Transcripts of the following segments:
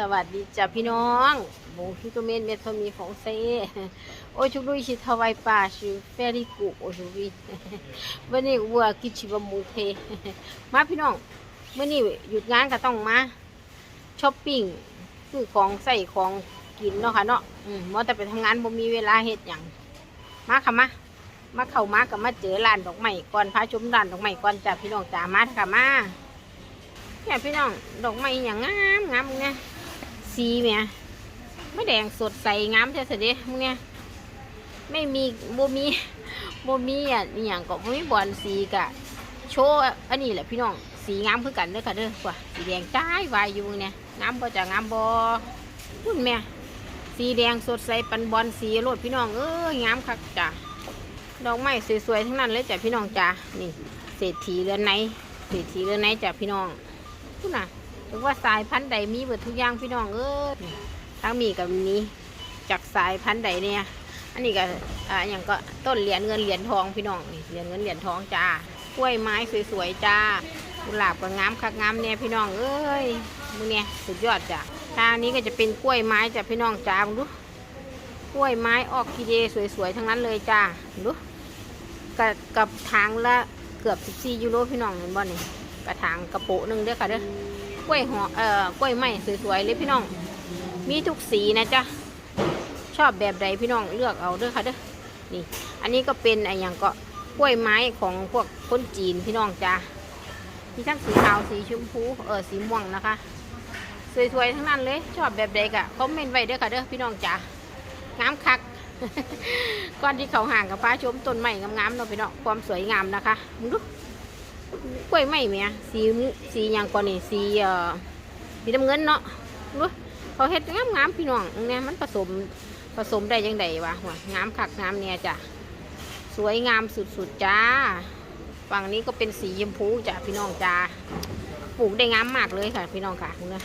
สวัสดีจ้ะพี่น้องโมชุกเมนเมทมีของเซโอชุกลุยชิทวายป่าชิเฟริกุโอชุกุยวันนี้วัวกิชิบะมูเท มาพี่น้องเมื่อนี้หยุดงานก็ต้องมาช้อปปิ้งซื้อของใส่ของกินเนาะค่ะเนาะอืมมัวแต่ไปทำงานบ่มีเวลาเฮ็ดหยังมาค่ะมามาเข้ามากับมาเจอร้านดอกไม้ก่อนพาชมร้านดอกไม้ก่อนจ้ะพี่น้องจ้ามาค่ะมาเนี่ยพี่น้องดอกไม้อย่างงามงามเนี่ย สีเมียไม่แดงสดใสงามแท้สิเด้มึงเนี่ยไม่มีโบมีโบมีอะอหย่างก็บ่มีบอลสีกะโชว์อันนี้แหละพี่น้องสีงามคือกันเด้อค่ะเด้อกว่าสีแดงจ้ายวายอยู่เนี่ยงามบ่จะงามบ่พุ่นแม่สีแดงสดใสปันบอลสีโลดพี่น้องเอ้ยงามคักจ้ะดอกไม้สวยๆทั้งนั้นเลยจ้ะพี่น้องจ้ะนี่เศรษฐีเรือนไหนเศรษฐีเรือนไหนจ้ะพี่น้องคุณน่ะึงว่าสายพันธุ์ใดมีเบิดทุกอย่างพี่น้องเอ้ยทั้งมีกับนี้จากสายพันธุ์ใดเนี่ย อันนี้ก็อ่าอย่างก็ต้นเหรียญเงินเหรียญทองพี่น้องนี่เหรียญเงินเหรียญทองจ้ากล้วยไม้สวยๆจ้ากุหลาบก็งามคักงามเนี่ยพี่น้องเอ้ยมึงเนี่ยสุดยอดจ้ะทางนี้ก็จะเป็นกล้วยไม้จ้ะพี่น้องจ้ามึงดูกล้วยไม้ออกกิเดสวยๆทั้งนั้นเลยจ้าดูกับกับทางละเกือบ 14 ยูโรพี่น้องเห็นบ่นี่กระถางกระโปะหนึ่งเด้อค่ะเด้อ กล้วยหอเอ่อกล้วยไม้สวยๆเลยพี่น้อง มีทุกสีนะจ๊ะชอบแบบใดพี่น้องเลือกเอาเด้อค่ะเด้อนี่ อันนี้ก็เป็นอะไรอย่างก็กล้วยไม้ของพวกคนจีนพี่น้องจ้ามีทั้งสีขาวสีชมพูเออสีม่วงนะคะสวยๆทั้งนั้นเลย ชอบแบบใดกะคอมเมนต์ไว้เด้อค่ะเด้อพี่น้องจ้างามคักก่อนที่เขาห่างกับฟ้าชมต้นไม้งามๆเนาะพี่น้องความสวยงามนะคะมึงดู กล้วยไม้เมียสีสีอย่างก่อนนี่สีเอ่อสีน้ำเงินเนาะรู้เขาเฮ็ดงามงามๆพี่น้องเนี่ยมันผสมผสมได้ยังไงวะว่างามคักงามเนี่ยจ้ะสวยงามสุดๆจ้าฝั่งนี้ก็เป็นสีชมพูจ้ะพี่น้องจ้าปลูกได้งามมากเลยค่ะ พี่น้องค่ะเนี่ย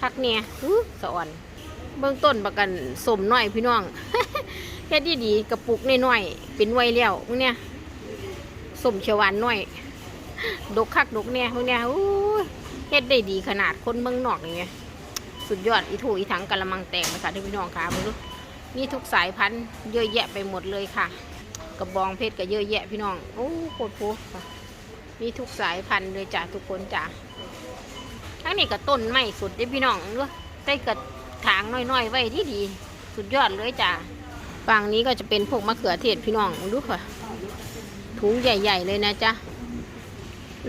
คักเนี่ยอู้สะอ่อนเบื้องต้นประกันสมหน่อยพี่น้องเฮ็ดดีๆกระปุกน้อยๆเป็นไวยแล้วพวเนี่ยสมเขียวหวานน้อย ดกคักดกเนี่ยพวกเนี้ยอู้เฮ็ดได้ดีขนาดคนเมืองนอกอย่างเงี้ยสุดยอดอีถูอีถังกะละมังแตกเลยค่ะที่พี่น้องค่ะมาดูมีทุกสายพันธุ์เยอะแยะไปหมดเลยค่ะ กระบองเพชรก็เยอะแยะพี่น้องโอ้โคตรโพค่มีทุกสายพันธุ์เลยจ้ะทุกคนจ้ะทั้งนี้ก็ต้นไม้สุดเด้พี่น้องด้วยใส่กระถางน้อยๆไว้ที่ดี สุดยอดเลยจ้ะฝั่งนี้ก็จะเป็นพวกมะเขือเทศพี่น้องดูค่ะถุงใหญ่ ๆ เลยนะจ๊ะ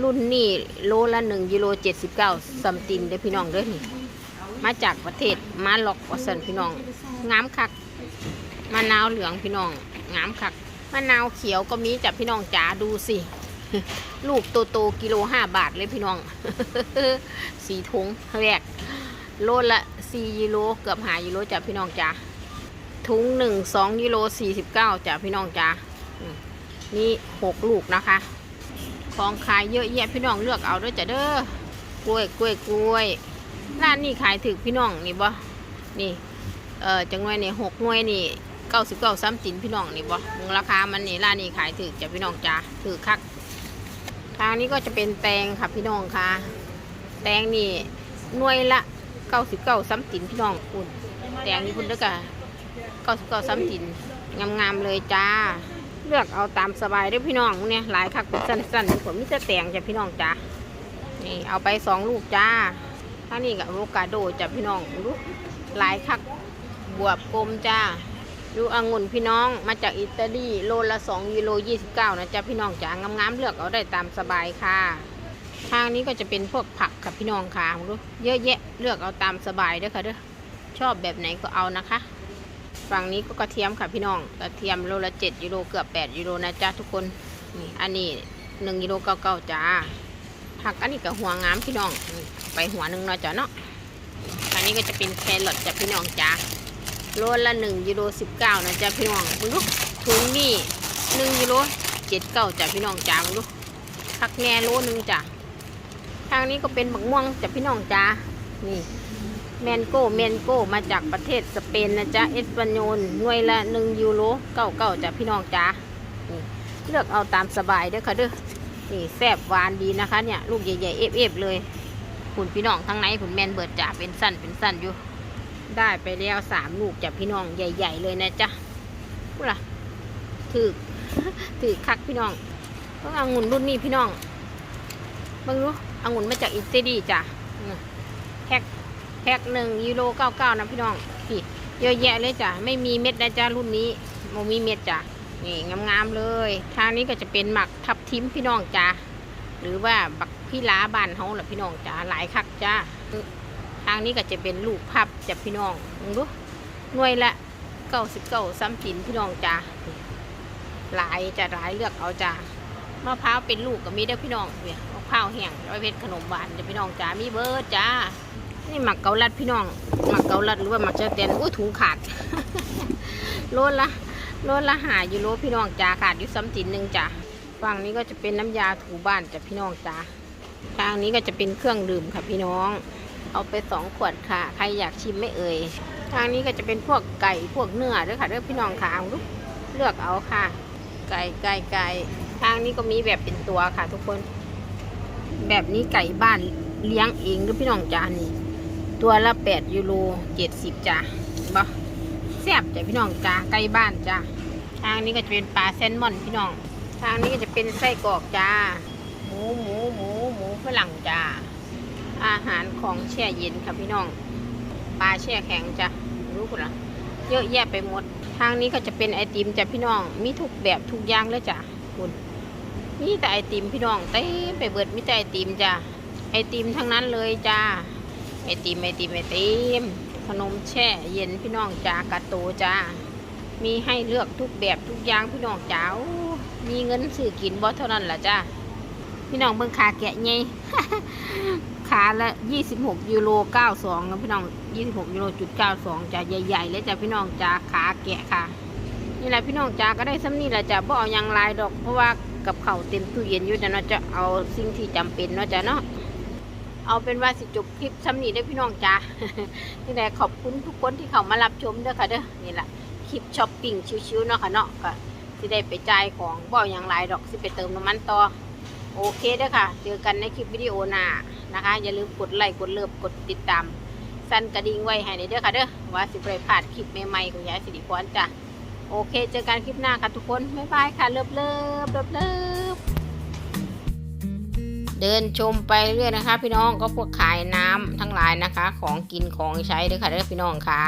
รุ่นนี่โลละหนึ่งกิโลเจ็ดสิบเก้าซัมตินเด้พี่น้องเด้อนี่ มาจากประเทศมาล็อกวัสันพี่น้องงามคักมะนาวเหลืองพี่น้องงามคักมะนาวเขียวก็มีจากพี่น้องจ๋าดูสิลูกโตโตๆกิโลห้าบาทเลยพี่น้องสีถุงแรกโลละสี่กิโลเกือบหากิโลจากพี่น้องจ๋าถุงหนึ่งสองกิโลสี่สิบเก้าจากพี่น้องจ๋านี่หกลูกนะคะ ของขายเยอะแยะพี่น้องเลือกเอาด้วยจ้ะเด้อกล้วยกล้วยกล้วยร้านนี้ขายถึกพี่น้องนี่บ่นี่เออจังหวยนี่หกหน่วยนี่เก้าสิบเก้าซ้ำจินพี่น้องนี่บ่มึงราคามันนี่ร้านนี้ขายถึกจ้ะพี่น้องจ้าถือคักทางนี้ก็จะเป็นแตงค่ะพี่น้องค่ะ แตงนี่หน่วยละเก้าสิบเก้าซ้ำจินพี่น้องคุณแตงนี่คุณเด้อกะเก้าสิบเก้าซ้ำจินงามๆเลยจ้า เลือกเอาตามสบายด้วยพี่น้องเนี่ยหลายคักสั้นๆผมมิจะแต่งจ้ะพี่น้องจ้านี่เอาไปสองลูกจ้าท่านี่กับโรกาโดจ้ะพี่น้องดูหลายคักบวบกลมจ้าดูองุ่นพี่น้องมาจากอิตาลีโลละสองยูโรยี่สิบเก้านะจ้ะพี่น้องจ้างามๆเลือกเอาได้ตามสบายค่ะทางนี้ก็จะเป็นพวกผักกับพี่น้องค่ะดูเยอะแยะเลือกเอาตามสบายด้อค่ะเด้อชอบแบบไหนก็เอานะคะ ฝั่งนี้ก็กระเทียมค่ะพี่น้อง กระเทียมโลละเจ็ดยูโรเกือบแปดยูโรนะจ๊ะทุกคน นี่อันนี้หนึ่งยูโรเก้าเก้าจ้า ผักอันนี้กับหัวงามพี่น้อง ไปหัวหนึ่งเนาะจ้ะเนาะ อันนี้ก็จะเป็นแครอทจ้ะพี่น้องจ้าโลละหนึ่งยูโรสิบเก้านะจ๊ะพี่น้องมึงดูถุงนี่หนึ่งยูโรเจ็ดเก้าจ้ะพี่น้องจ้ามึงดูผักแง่โลหนึ่งจ้ะทางนี้ก็เป็นบักม่วงจ้ะพี่น้องจ้านี่ แมนโก้แมนโก้มาจากประเทศสเปนนะจ๊ะเอสปานโยลหน่วยละหนึ่งยูโรเก้าเก้าจ้ะพี่น้องจ้าเลือกเอาตามสบายเด้อค่ะเด้อนี่แซ่บหวานดีนะคะเนี่ยลูกใหญ่ๆเอฟเอฟเลยผุนพี่น้องทั้งในผุนแมนเบิดจ่าเป็นสั้นเป็นสั้นอยู่ ได้ไปแล้วสามลูกจากพี่น้องใหญ่ ๆ เลยนะจ๊ะพูดล่ะถือถือคักพี่น้องเพิ่งองุ่นรุ่นนี้พี่น้องเบิ่งรู้องุ่นมาจากอิตาลีจ้ะแพ็ค แพ็คหนึ่งยูโรเก้าเก้านะพี่น้องพี่เยอะแยะเลยจ้ะไม่มีเม็ดนะจ๊ะรุ่นนี้โมมีเม็ดจ้ะนี่งามๆเลย ทางนี้ก็จะเป็นหมักทับทิมพี่น้องจ้ะหรือว่าบักพี่ล้าบานเฮาแหละพี่น้องจ้ะหลายคักจ้าทางนี้ก็จะเป็นลูกพับจากพี่น้องดูหน่วยละเก้าสิบเก้าซ้ำสินพี่น้องจ้าหลายจะหลายเลือกเอาจ้ามะพร้าวเป็นลูกก็มีเด้อพี่น้องเนี่ยมะพร้าวแห้งร้อยเพชรขนมหวานจะพี่น้องจ้ามีเบิร์ดจ้า นี่หมักเกาลัดพี่น้อง หมักเกาลัดหรือว่าหมักเจ้าเตียนอุ้ยถุงขาดโลละโลละหาอยู่โลพี่น้องจ้าขาดอยู่ซ้ำสินหนึ่งจ้าฝั่งนี้ก็จะเป็นน้ำยาถูบ้านจ้ะพี่น้องจ้าทางนี้ก็จะเป็นเครื่องดื่มค่ะพี่น้อง เอาไปสองขวดค่ะ ใครอยากชิมไม่เอ่ย ทางนี้ก็จะเป็นพวกไก่พวกเนื้อด้วยค่ะเด้อพี่น้องค่ะเอาลูกเลือกเอาค่ะ ไก่ไก่ไก่ทางนี้ก็มีแบบเป็นตัวค่ะ ทุกคน แบบนี้ไก่บ้านเลี้ยงเองด้วยพี่น้องจ้านี่ ตัวละแปดยูโรเจ็ดสิบจ้าบ่แซ่บจ้ะพี่น้องจ้าไก่บ้านจ้าทางนี้ก็จะเป็นปลาแซลมอนพี่น้อง ทางนี้ก็จะเป็นไส้กรอกจ้า หมูหมูหมูหมูฝรั่งจ้า อาหารของแช่เย็นค่ะพี่น้อง ปลาแช่แข็งจ้ะรู้คุณละเยอะแยะไปหมด ทางนี้ก็จะเป็นไอติมจ้ะพี่น้อง มีทุกแบบทุกอย่างเลยจ้ะคุณมีแต่ไอติมพี่น้องเต้ไปเบิดมีแต่ไอติมจ้ะ ไอติมทั้งนั้นเลยจ้า ไอติมไอติมไอติมขนมแช่เย็นพี่น้องจ้ากาโตจ้ามีให้เลือกทุกแบบทุกอย่างพี่น้องจ้ามีเงินซื้อกินบ่เท่านั้นแหละจ้าพี่น้องเบิ่งขาแกะไงขาละ26ยูโร92นะพี่น้อง26ยูโรจุด92จะใหญ่ๆเลยจ้ะพี่น้องจ้าขาแกะค่ะนี่แหละพี่น้องจ้าก็ได้ซ้ำนี่แหละจ้ะบ่เอายังลายดอกเพราะว่ากับเข่าเต็มตู้เย็นอยู่จ้ะเนาะจะเอาสิ่งที่จำเป็นเนาะจ้ะเนาะ เอาเป็นว่าสิจบคลิปซ้ำนี่ได้พี่น้องจ้านี่แหละขอบคุณทุกคนที่เขามารับชมเด้อค่ะเด้อนี่แหละคลิปช้อปปิ้งชิวๆเนาะค่ะเนาะก็สิได้ไปจ่ายของบ่อาหยังหลายดอกสิไปเติมน้ำมันต่อโอเคเด้อค่ะ เจอกันในคลิปวิดีโอหน้านะคะ อย่าลืมกดไลค์กดเลิฟกดติดตาม สั่นกระดิ่งไว้ให้เด้อค่ะเด้อว่าสิไรพลาดคลิปใหม่ๆของยายสิริพรจ้ะโอเค เจอกันคลิปหน้าค่ะทุกคน บ๊ายบายค่ะ เลิฟเลิฟเลิฟเลิฟ เดินชมไปเรื่อยนะคะ พี่น้องก็พวกขายน้ำทั้งหลายนะคะ ของกินของใช้ด้อค่ะเด้อพี่น้องค่ะ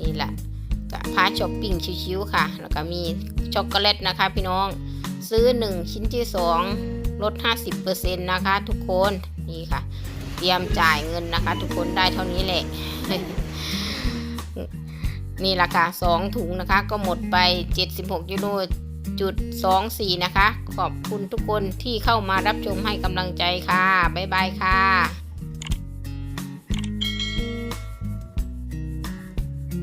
นี่แหละก็พาช้อปปิ้งชิวๆค่ะ แล้วก็มีช็อกโกแลตนะคะ พี่น้องซื้อ 1 ชิ้นที่ 2 ลด 50%นะคะ ทุกคนนี่ค่ะ เตรียมจ่ายเงินนะคะ ทุกคนได้เท่านี้แหละนี่ราคา2ถุงนะคะ ก็หมดไป 76ยูโร จุด24 นะคะ ขอบคุณทุกคนที่เข้ามารับชมให้กำลังใจค่ะ บ๊ายบายค่ะ